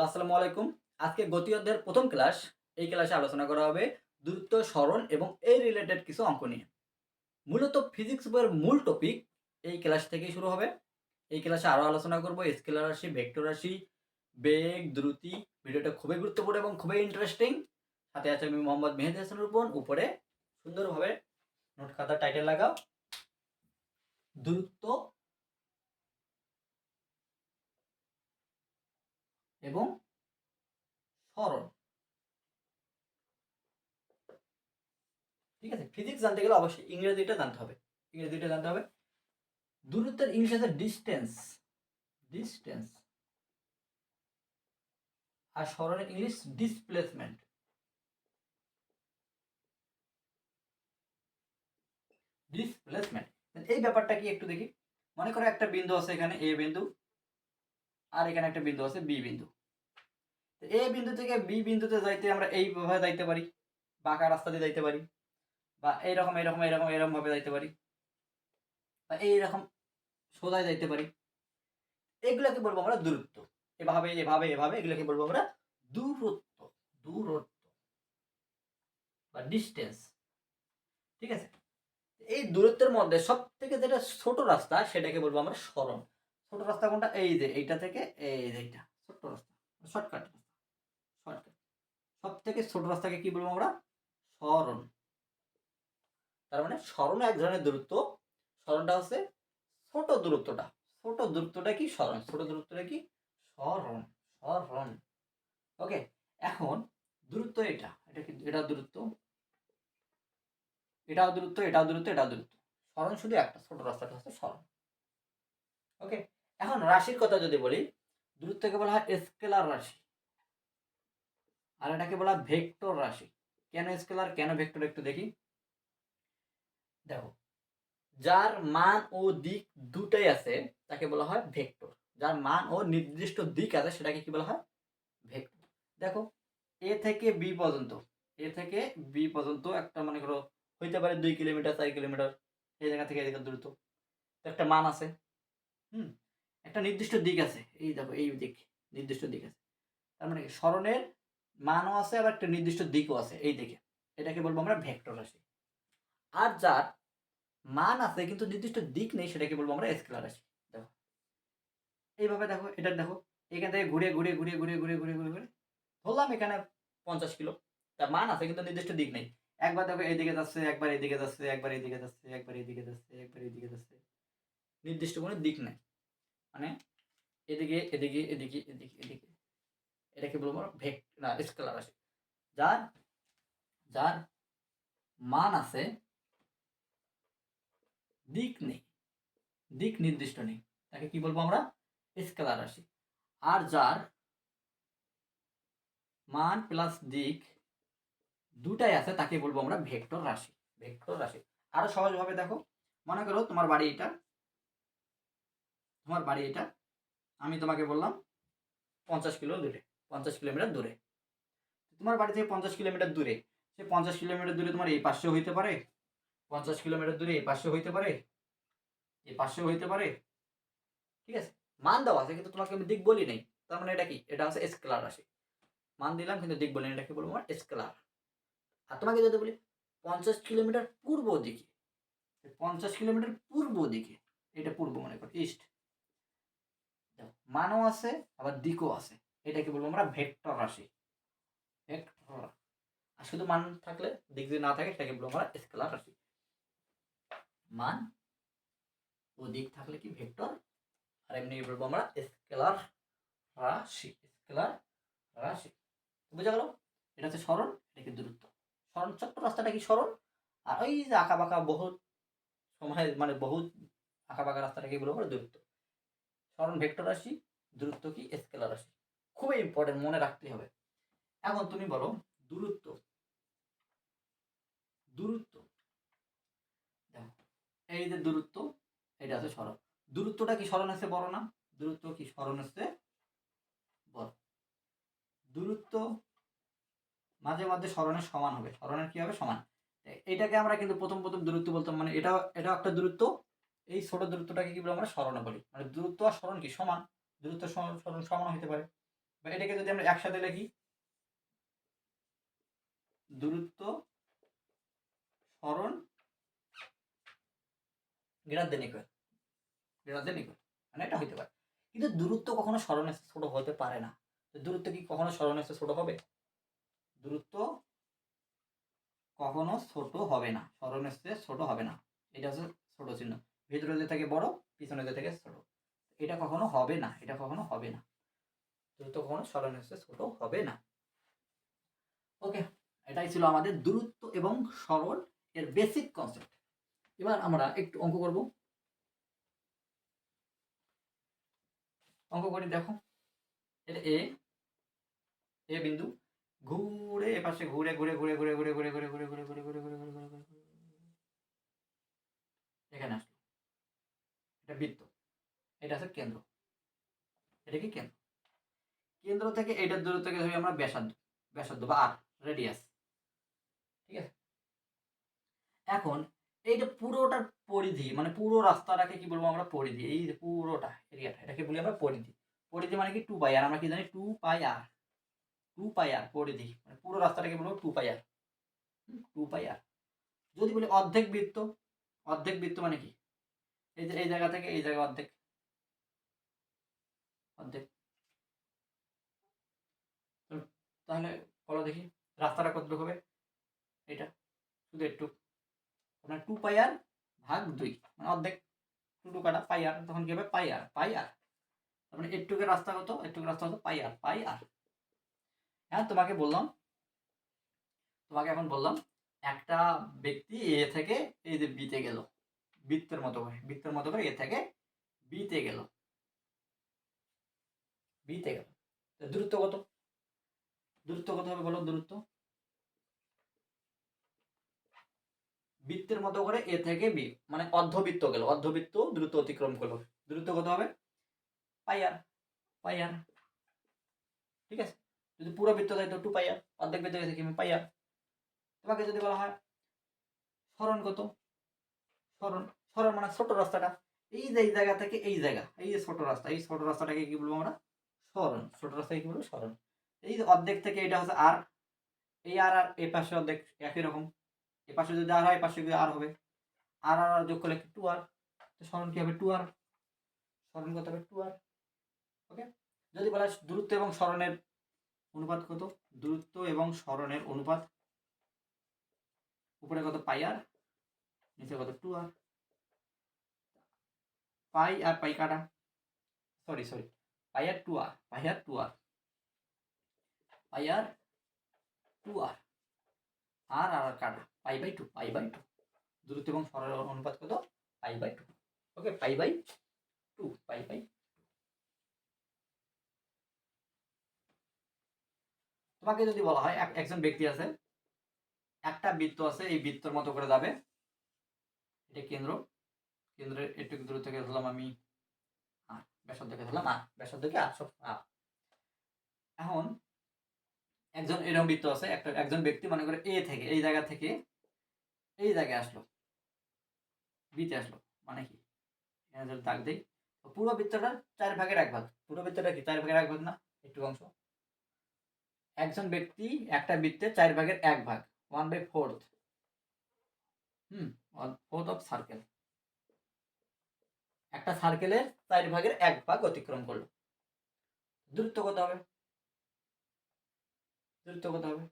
Hello, আসসালামু আলাইকুম। আজকে গতি অধ্যায়ের প্রথম ক্লাস, এই ক্লাসে আলোচনা করা হবে দূরত্ব, স্মরণ এবং এই রিলেটেড কিছু অঙ্ক নিয়ে। মূলত ফিজিক্স বইয়ের মূল টপিক এই ক্লাস থেকেই শুরু হবে। এই ক্লাসে আরও আলোচনা করব, স্কেলার রাশি, ভেক্টর রাশি, বেগ, দ্রুতি। ভিডিওটা খুবই গুরুত্বপূর্ণ এবং খুবই ইন্টারেস্টিং সাথে আছে আমি মোহাম্মদ মেহেদি হাসান রূপন। উপরে সুন্দরভাবে নোট খাতা টাইটেল লাগাও। দূরত্ব এবং সরল। ঠিক আছে? ফিজিক্স জানতে গেলে অবশ্যই ইংরেজিটা জানতে হবে। ইংরেজিটা জানতে হবে। দূরত্বের ইংলিশ আছে ডিস্টেন্স ডিস্টেন্স আর সরলের ইংলিশ ডিসপ্লেসমেন্ট ডিসপ্লেসমেন্ট এই ব্যাপারটা কি একটু দেখি? মনে করো একটা বিন্দু আছে এখানে এ বিন্দু। আর এখানে একটা বিন্দু আছে বি বিন্দু। এ বিন্দু থেকে বি বিন্দুতে যাইতে আমরা এইভাবে যাইতে পারি, বাঁকা রাস্তা দিয়ে যাইতে পারি, বা এইরকম এইরকম এইরকম এরকম ভাবে যাইতে পারি, বা এইরকম সোজায় যাইতে পারি। এগুলোকে বলব আমরা দূরত্ব। এভাবে এভাবে এভাবে এগুলোকে বলব আমরা দূরত্ব দূরত্ব, বা ডিস্টেন্স ঠিক আছে? এই দূরত্বের মধ্যে সব থেকে যেটা ছোট রাস্তা সেটাকে বলব আমরা সরণ। ছোট রাস্তা কোনটা? এই যে, এইটা থেকে, এই যে এইটা। ছোট্ট রাস্তা শর্টকাট রাস্তা শর্টকাট সব থেকে ছোট রাস্তাকে কি বলব আমরা? সরণ তার মানে সরণ এক ধরনের দূরত্ব। সরণটা হচ্ছে ছোট দূরত্বটা। ছোট দূরত্বটা কি? সরণ ছোট দূরত্বটা কি? সরণ সরণ ওকে, এখন দূরত্ব এটা। এটা কি? এটা দূরত্ব। এটাও দূরত্ব এটাও দূরত্ব এটাও দূরত্ব। সরণ শুধু একটা, ছোট রাস্তাটা হচ্ছে সরণ ওকে এখন রাশির কথা যদি বলি, দূরত্বকে বলা হয় স্কেলার রাশি। আর এটাকে বলা ভেক্টর রাশি। কেন স্কেলার, কেন ভেক্টর একটু দেখি। দেখো, যার মান ও দিক দুটাই আছে, তাকে বলা হয় ভেক্টর। যার মান ও নির্দিষ্ট দিক আছে, সেটাকে কি বলা হয়? ভেক্টর। দেখো, এ থেকে বি পর্যন্ত, এ থেকে বি পর্যন্ত একটা, মনে করো, হইতে পারে দুই কিলোমিটার, চার কিলোমিটার, এই জায়গা থেকে এদিকে দূরত্ব। একটা মান আছে। হুম? একটা নির্দিষ্ট দিক আছে। এই দেখো, এই দিক, নির্দিষ্ট দিক আছে। তার মানে স্মরণের মানও আছে, আবার একটা নির্দিষ্ট দিকও আছে এই দিকে। এটাকে বলব আমরা ভেক্টর রাশি। আর যার মান আছে, কিন্তু নির্দিষ্ট দিক নেই, সেটাকে বলব আমরা স্কেলার রাশি। দেখো, এইভাবে দেখো, এটা দেখো, এখান থেকে ঘুরে ঘুরে ঘুরে ঘুরে ঘুরে ঘুরে ঘুরে ঘুরে ধরলাম এখানে পঞ্চাশ কিলো। তার মান আছে, কিন্তু নির্দিষ্ট দিক নেই। একবার দেখো, এইদিকে যাচ্ছে, একবার এইদিকে যাচ্ছে, একবার এইদিকে যাচ্ছে, একবার এইদিকে যাচ্ছে, একবার এইদিকে যাচ্ছে। নির্দিষ্ট কোনো দিক নেই। মানে এদিকে এদিকে এদিকে এদিকে এদিকে। এটাকে বলব ভেক না স্কেলার রাশি যার যার মান আছে দিক নেই, দিক নির্দিষ্ট নেই, তাকে কি বলব আমরা? স্কেলার রাশি। আর যার মান প্লাস দিক দুটাই আছে, তাকে বলব আমরা ভেক্টর রাশি ভেক্টর রাশি। আরও সহজভাবে দেখো। মনে করো তোমার বাড়ি এটা তোমার বাড়ি এটা। আমি তোমাকে বললাম পঞ্চাশ কিলো দূরে পঞ্চাশ কিলোমিটার দূরে। তোমার বাড়ি থেকে পঞ্চাশ কিলোমিটার দূরে সে পঞ্চাশ কিলোমিটার দূরে তোমার এই পাশেও হইতে পারে পঞ্চাশ কিলোমিটার দূরে এই পাশেও হইতে পারে এই পাশেও হইতে পারে। ঠিক আছে? মান দেওয়া আছে কিন্তু তোমাকে আমি দিক বলি নাই। তার মানে এটা কি? এটা হচ্ছে স্কেলার রাশি। মান দিলাম কিন্তু দিক বলি না, এটাকে বলব? আমার স্কেলার। আর তোমাকে যদি বলি পঞ্চাশ কিলোমিটার পূর্ব দিকে পঞ্চাশ কিলোমিটার পূর্ব দিকে এটা পূর্ব মনে করো ইস্ট। মানও আছে, আবার দিকও আছে। এটাকে বলব আমরা ভেক্টর রাশি। ভেক্টর। আর শুধু মান থাকলে, দিক যদি না থাকে, সেটাকে বলব আমরা স্কেলার রাশি। মান ও দিক থাকলে কি ভেক্টর? আর এমনি বলব আমরা স্কেলার রাশি স্কেলার রাশি। বুঝা গেল? এটা হচ্ছে সরণ এটা কি দূরত্ব? সরণ ছোট্ট রাস্তাটা কি সরণ আর ওই যে আঁকা বাঁকা বহুত সময় মানে বহুত আঁকা বাঁকা রাস্তাটাকে বলব আমরা দূরত্ব। সরণ ভেক্টর রাশি, দূরত্ব কি? স্কেলার রাশি। খুবই ইম্পর্টেন্ট মনে রাখতে হবে। এখন তুমি বলো, দূরত্ব। দূরত্ব। এই যে দূরত্ব, এটা আছে সরণ দূরত্বটা কি সরণ আছে বড় না? দূরত্ব কি সরণ আছে বড়? দূরত্ব মাঝে মাঝে স্মরণের সমান হবে। স্মরণের কি হবে? সমান। এটাকে আমরা কিন্তু প্রথম প্রথম দূরত্ব বলতাম। মানে এটা এটা একটা দূরত্ব। এই ছোট দূরত্বটাকে কি বলে আমরা স্মরণে বলি? মানে দূরত্ব আর স্মরণ কি? সমান। দূরত্ব, স্মরণ সমান হতে পারে। বা এটাকে যদি আমরা একসাথে লিখি, দূরত্ব, স্মরণ গ্রেটার দেন ইকুয়াল গ্রেটার মানে এটা হইতে পারে। কিন্তু দূরত্ব কখনো সরণের চেয়ে ছোট হতে পারে না। দূরত্ব কি কখনো সরণের চেয়ে ছোট হবে? দূরত্ব কখনো ছোট হবে না। সরণের চেয়ে ছোট হবে না। এটা হচ্ছে ছোট চিহ্ন। ভিতরে যে থেকে বড় পিছনে যে থেকে ছোট এটা কখনো হবে না এটা কখনো হবে না দ্রুত কখনো সরণের চেয়ে ছোট হবে না ওকে এটাই ছিল আমাদের দূরত্ব এবং সরল এর বেসিক কনসেপ্ট এবার আমরা একটু অঙ্ক করব অঙ্ক করি দেখো এটা এ এ বিন্দু ঘুরে এপাশে ঘুরে ঘুরে ঘুরে ঘুরে ঘুরে ঘুরে ঘুরে ঘুরে ঘুরে ঘুরে ঘুরে ঘুরে ঘুরে ঘুরে ঘুরে এখানে আসলো এটা বৃত্ত। এটা আছে কেন্দ্র। এটা কি কেন্দ্র? কেন্দ্র থেকে এটার থেকে ধরি আমরা ব্যাসার্ধ। ব্যাসার্ধ বা আর রেডিয়াস ঠিক আছে? এখন এইটা পুরোটার পরিধি মানে পুরো রাস্তাটাকে কি বলব আমরা পরিধি? এই যে পুরোটা এরিয়াটা এটাকে বলি আমরা পরিধি। পরিধি মানে কি? টু পাই আর আমরা কি জানি? Two pi r two pi আর পরিধি। মানে পুরো রাস্তাটাকে বলব two pi r two pi আর যদি বলি অর্ধেক বৃত্ত অর্ধেক বৃত্ত মানে কি? এই যে, এই জায়গা থেকে, এই জায়গা অর্ধেক। অর্ধেক। তাহলে বলো দেখি, রাস্তাটা কত হবে? এটা শুধু একটু। আপনার টু পাই আর ভাগ দুই মানে অর্ধেক। টু কাটা পাই আর তখন কি হবে? পাই আর পাই আর তার মানে রাস্তা কত? একটুকের রাস্তা কত? পাই আর পাই আর হ্যাঁ তোমাকে বললাম। তোমাকে এখন বললাম, একটা ব্যক্তি এ থেকে এই যে বিতে গেল। বৃত্তের মতো করে, বৃত্তের মতো করে এ থেকে বিতে গেল। বিতে গেল। দূরত্ব কত? দূরত্ব কত হবে বলো দূরত্ব? বৃত্তের মতো করে এ থেকে বি মানে অর্ধবৃত্ত গেল। অর্ধবৃত্ত দ্রুত অতিক্রম করল। দ্রুত কত হবে? পাই আর পাই আর ঠিক আছে? যদি পুরো বৃত্ত দেয় তো টু পাই আর অর্ধেক বৃত্ত গেছে কি? পাই তোমাকে যদি বলা হয় সরণ কত? সরণ সরণ মানে ছোট রাস্তাটা। এই যে, এই জায়গা থেকে এই জায়গা, এই যে ছোট রাস্তা, এই ছোট রাস্তাটাকে কি বলব আমরা? সরণ ছোট রাস্তাকে কি বলব? সরণ এই যে অর্ধেক থেকে এটা হচ্ছে আর এই আর আর এ পাশে অর্ধেক একই রকম। এ পাশে যদি আর হয় পাশে যদি আর হবে। আর আর আর যোগ করলে টু আর সরণ কি হবে টু আর সরণ কত হবে টু আর ওকে যদি বলা দূরত্ব এবং সরণের অনুপাত কত? দূরত্ব এবং সরণের অনুপাত। উপরে কত পাই আর নিচে কত two r pi r pi কাটা sorry sorry pi r two r pi r two r pi r two r r r কাটা pi by two pi by two দূরত্ব এবং সরল অনুপাত কত? Pi by two okay pi by two pi by তোমাকে যদি বলা হয়, এক- একজন ব্যক্তি আছে, একটা বৃত্ত আছে, এই বৃত্তর মতো করে যাবে। এটা কেন্দ্র। কেন্দ্রের একটু দূর থেকে ধরলাম আমি। আর ব্যাসার্ধকে ধরলাম আর ব্যাসার্ধকে আর সব আর এখন একজন এরকম বৃত্ত আছে, একটা, একজন ব্যক্তি মনে করে এ থেকে, এই জায়গা থেকে এই জায়গায় আসলো। বিতে আসলো মানে কি? এখানে যদি দাগ দিই পুরো বৃত্তটা চার ভাগের এক ভাগ। পুরো বৃত্তটা কি? চার ভাগের এক ভাগ না? একটু অংশ। একজন ব্যক্তি একটা বৃত্তে চার ভাগের এক ভাগ one by fourth hmm fourth of circle একটা সার্কেলের চার ভাগের এক ভাগ অতিক্রম করল। দূরত্ব কত হবে? দূরত্ব কত হবে?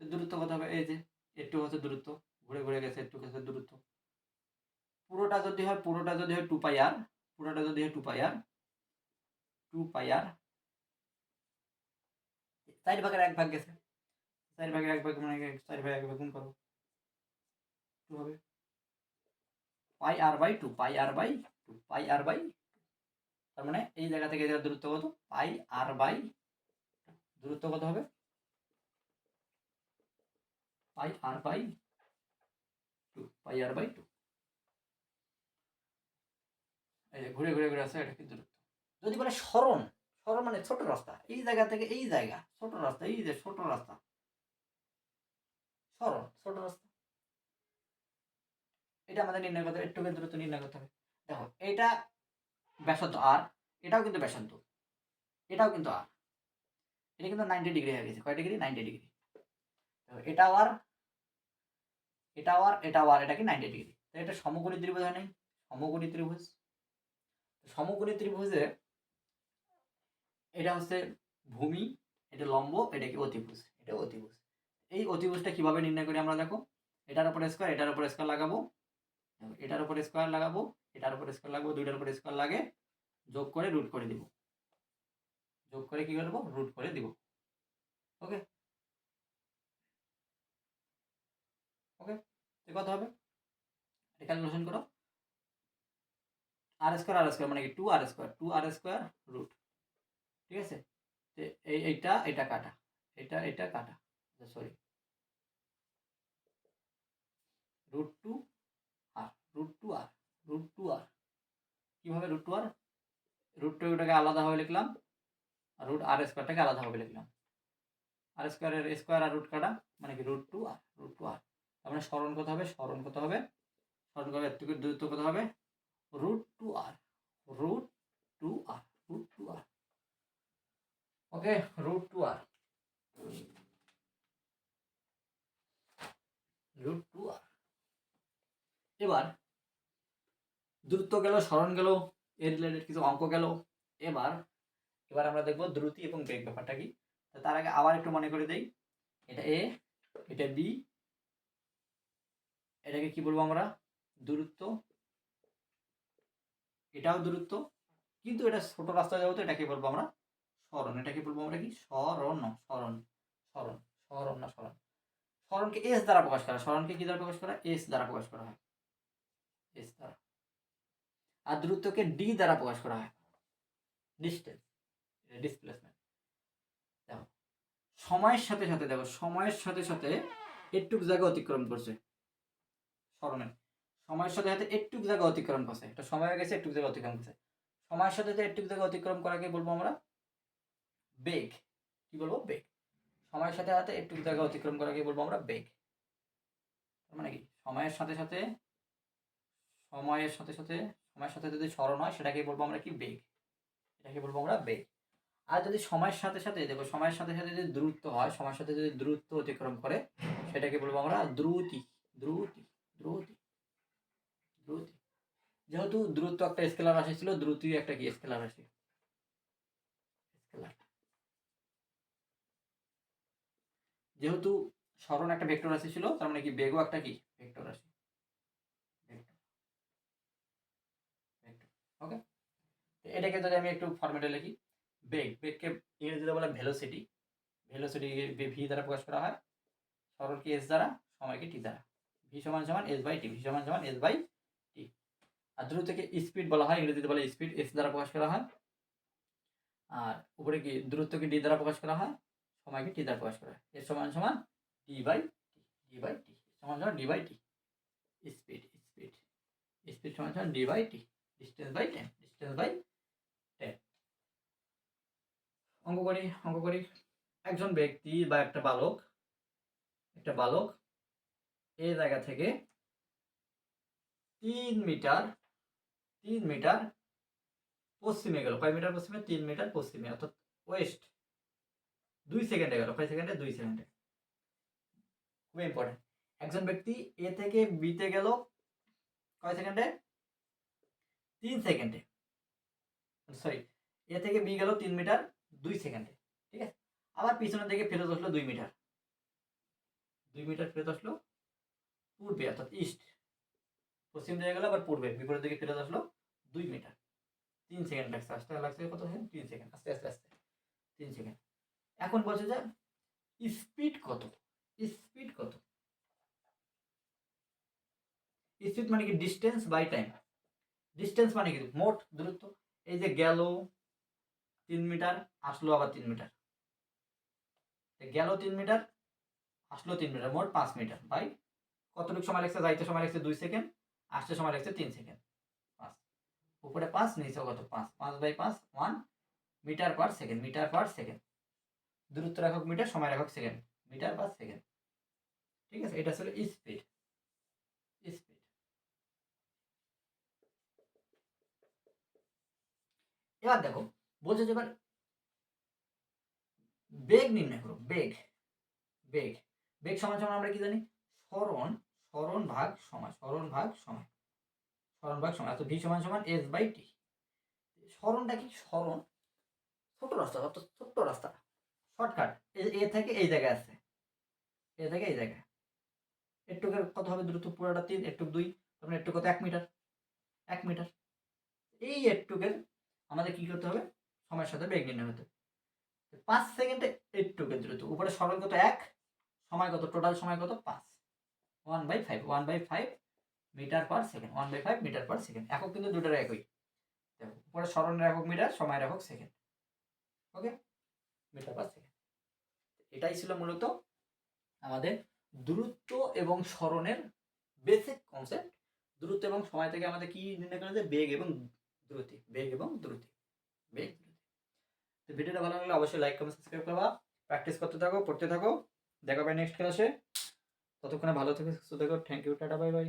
দূরত্ব কত হবে? এই যে, একটু হচ্ছে দূরত্ব, ঘুরে ঘুরে গেছে, একটু গেছে দূরত্ব। পুরোটা যদি হয়, পুরোটা যদি হয় টু পাই আর পুরোটা যদি হয় two pi r two pi আর চার ভাগের এক ভাগ গেছে। চার ভাগের এক ভাগ মানে চার ভাগের এক ভাগ গুণ করো। টু হবে। Pi r by two pi r by two pi r by তার মানে এই জায়গা থেকে দূরত্ব কত? পাই আর বাই দূরত্ব কত হবে? Pi r by two pi r by two এই ঘুরে ঘুরে ঘুরে আসে, এটা কি দূরত্ব? যদি বলে সরণ সরণ মানে ছোট রাস্তা। এই জায়গা থেকে এই জায়গা, ছোট রাস্তা, এই যে ছোট রাস্তা। সরণ, ছোট রাস্তা। এটা আমাদের নির্ণয় করতে হবে, একটু দূরত্ব নির্ণয় করতে হবে। দেখো, এটা ব্যাসার্ধ আর এটাও কিন্তু ব্যাসার্ধ, এটাও কিন্তু আর এটা কিন্তু নাইনটি ডিগ্রি হয়ে গেছে। কয় ডিগ্রি নাইনটি ডিগ্রি তো এটা আবার এটা আবার এটা আবার এটা কি নাইনটি ডিগ্রি এটা সমকোণী ত্রিভুজ হয় নাই? সমকোণী ত্রিভুজ। সমকোণী ত্রিভুজে এটা হচ্ছে ভূমি, এটা লম্ব, এটা কি অতিভুজ, এটা অতিভুজ। এই অতিভুজটা কীভাবে নির্ণয় করি আমরা দেখো? এটার উপর স্কোয়ার এটার উপরে স্কোয়ার লাগাবো। এটার উপরে স্কোয়ার লাগাবো, এটার উপরে স্কোয়ার লাগাবো, দুইটার উপরে স্কোয়ার লাগে, যোগ করে রুট করে দিব। যোগ করে কি করব রুট করে দিব। ওকে ওকে তো কত হবে? ক্যালকুলেশন করো। আর স্কোয়ার আর স্কোয়ার মানে কি? Two r square two r square root ঠিক আছে? এইটা এটা কাটা। এটা এটা কাটা। Sorry root two root two r root two r কীভাবে root two r root two ওটাকে আলাদাভাবে লিখলাম আর রুট আর স্কোয়ারটাকে আলাদাভাবে লিখলাম। আর স্কোয়ারের স্কোয়ার আর রুট কাটা মানে কি root two r root two r তার মানে স্মরণ কত হবে? স্মরণ কত হবে? স্মরণ করবে এর দূরত্ব কত হবে? Root two r root two r root two r okay root two r root two r এবার দূরত্ব গেল স্মরণ গেল এর রিলেটেড কিছু অঙ্ক গেল। এবার এবার আমরা দেখব দ্রুতি এবং বেগ ব্যাপারটা কি। তার আগে আবার একটু মনে করে দেই। এটা এ এটা বি এটাকে কি বলব আমরা? দূরত্ব। এটাও দূরত্ব। কিন্তু এটা ছোট রাস্তা যাব তো এটাকে বলব আমরা স্মরণ। এটাকে বলব আমরা কি? স্মরণ স্মরণ স্মরণ স্মরণ না স্মরণ। স্মরণকে এস দ্বারা প্রকাশ করা স্মরণকে কি দ্বারা প্রকাশ করা এস দ্বারা প্রকাশ করা হয়। এস দ্বারা। আর দূরত্বকে ডি দ্বারা প্রকাশ করা হয়। ডিস্টেন্স ডিসপ্লেসমেন্ট দেখো, সময়ের সাথে সাথে, দেখো, সময়ের সাথে সাথে একটুক জায়গা অতিক্রম করছে। স্মরণের সময়ের সাথে সাথে একটুক জায়গা অতিক্রম করছে। একটা সময় গেছে একটুক জায়গা অতিক্রম করছে। সময়ের সাথে সাথে একটুক জায়গা অতিক্রম করাকে বলব আমরা? বেগ। কি বলব? বেগ। সময়ের সাথে সাথে একটু জায়গা অতিক্রম করাকে বলব আমরা? বেগ। মানে কি? সময়ের সাথে সাথে, সময়ের সাথে সাথে সময়ের সাথে যদি স্মরণ হয় সেটাকে বলব আমরা কি? বেগ। এটাকে বলব আমরা বেগ। আর যদি সময়ের সাথে সাথে দেখো, সময়ের সাথে সাথে যদি দ্রুত হয়, সময়ের সাথে যদি দ্রুত অতিক্রম করে, সেটাকে বলব আমরা দ্রুতি দ্রুতি দ্রুতি দ্রুতি। যেহেতু দ্রুত একটা স্কেলার রাশি ছিল দ্রুতি একটা কি? স্কেলার রাশি। স্কেলার। যেহেতু স্মরণ একটা ভেক্টর রাশি ছিল, তার মানে কি? বেগও একটা কি? ভেক্টর রাশি। ওকে এটাকে যদি আমি একটু ফরম্যাটে লিখি, বেগ, বেগকে ইংরেজিতে বলে ভেলোসিটি ভেলোসিটি ভি দ্বারা প্রকাশ করা হয় সরলকে এস দ্বারা সময়কে টি দ্বারা। ভি সমান সমান এস বাই টি ভি সমান সমান এস বাই টি আর দ্রুতকে স্পিড বলা হয়, ইংরেজিতে বলে স্পিড এস দ্বারা প্রকাশ করা হয়। আর উপরে কি দূরত্বকে ডি দ্বারা প্রকাশ করা হয় সময়কে টি দ্বারা প্রকাশ করা হয়। এর সমান সমান d by t d by t সমান সমান d by t speed speed speed সমান সমান d by t distance by ten distance by ten অঙ্ক করি অঙ্ক করি। একজন ব্যক্তি বা একটা বালক একটা বালক এই জায়গা থেকে তিন মিটার তিন মিটার পশ্চিমে গেল। কয় মিটার পশ্চিমে? তিন মিটার পশ্চিমে, অর্থাৎ ওয়েস্ট। দুই সেকেন্ডে গেল, কয় সেকেন্ডে? দুই সেকেন্ডে। খুবই ইম্পর্টেন্ট একজন ব্যক্তি এ থেকে বিতে গেল, কয় সেকেন্ডে? তিন সেকেন্ডে। সরি এ থেকে বি গেল তিন মিটার দুই সেকেন্ডে, ঠিক আছে? আবার পিছনের দিকে ফেরত আসলো দুই মিটার। দুই মিটার ফেরত আসলো পূর্বে, অর্থাৎ ইস্ট পশ্চিম দিকে গেল আবার পূর্বে, বিপরীত দিকে ফেরত আসলো দুই মিটার। তিন সেকেন্ড লাগছে, আসতে লাগছে কত সেকেন্ড? তিন সেকেন্ড, আস্তে আস্তে আস্তে, তিন সেকেন্ড। এখন বলছে যে স্পিড কত? স্পিড কত? স্পিড মানে কি? ডিস্টেন্স বাই টাইম ডিস্টেন্স মানে কি? মোট দূরত্ব। এই যে গেল তিন মিটার, আসলো আবার তিন মিটার। গেল তিন মিটার, আসলো তিন মিটার, মোট পাঁচ মিটার। বাই কতটুকু সময় লাগছে? যাইতে সময় লাগছে দুই সেকেন্ড, আসতে সময় লাগছে তিন সেকেন্ড। পাঁচ। উপরে পাঁচ, নিচে কত? পাঁচ। পাঁচ বাই পাঁচ, one metre per second, metre per second. দূরত্ব রাখক মিটার, সময় রাখক সেকেন্ড, মিটার পার সেকেন্ড। ঠিক আছে, এটা স্পিড স্পিড এবার দেখো, বলছে যে এবার বেগ নির্ণয় করো, বেগ বেগ বেগ সমান সমান আমরা কি জানি? সরণ সরণ ভাগ সময় সরণ ভাগ সময় সরণ ভাগ সময় অর্থাৎ ভি সমান সমান এস বাই টি। সরণটা কি? সরণ ছোট রাস্তা, অর্থাৎ ছোট্ট রাস্তা, শর্টকাট, এ থেকে এই জায়গায় আছে, এ থেকে এই জায়গায়। একটুকের কত হবে? দ্রুত পুরোটা তিন, একটু দুই তারপরে একটু কত? এক মিটার এক মিটার। এই একটুকের আমাদের কি করতে হবে? সময়ের সাথে বেগ নির্ণয় হতে। পাঁচ সেকেন্ডে একটুকের দ্রুত উপরে সরল কত এক, সময় কত টোটাল সময় কত? পাঁচ। One by five one by five metre per second one by five metre per second একক কিন্তু দুটোর একই। উপরে সরণের একক মিটার সময়ের একক second okay metre per second এটাই ছিল মূলত আমাদের দূরত্ব এবং সরণের বেসিক কনসেপ্ট দূরত্ব এবং সময় থেকে আমাদের কি নির্ণয় করা যায়? বেগ এবং দ্রুতি, বেগ এবং দ্রুতি, বেগ, দ্রুতি। তো ভিডিওটা ভালো লাগলে অবশ্যই লাইক কমেন্ট সাবস্ক্রাইব করবা। প্র্যাকটিস করতে থাকো, পড়তে থাকো। দেখা পাই নেক্সট ক্লাসে ততক্ষণে ভালো থেকে, সুস্থ থাকো। Thank you tata bye by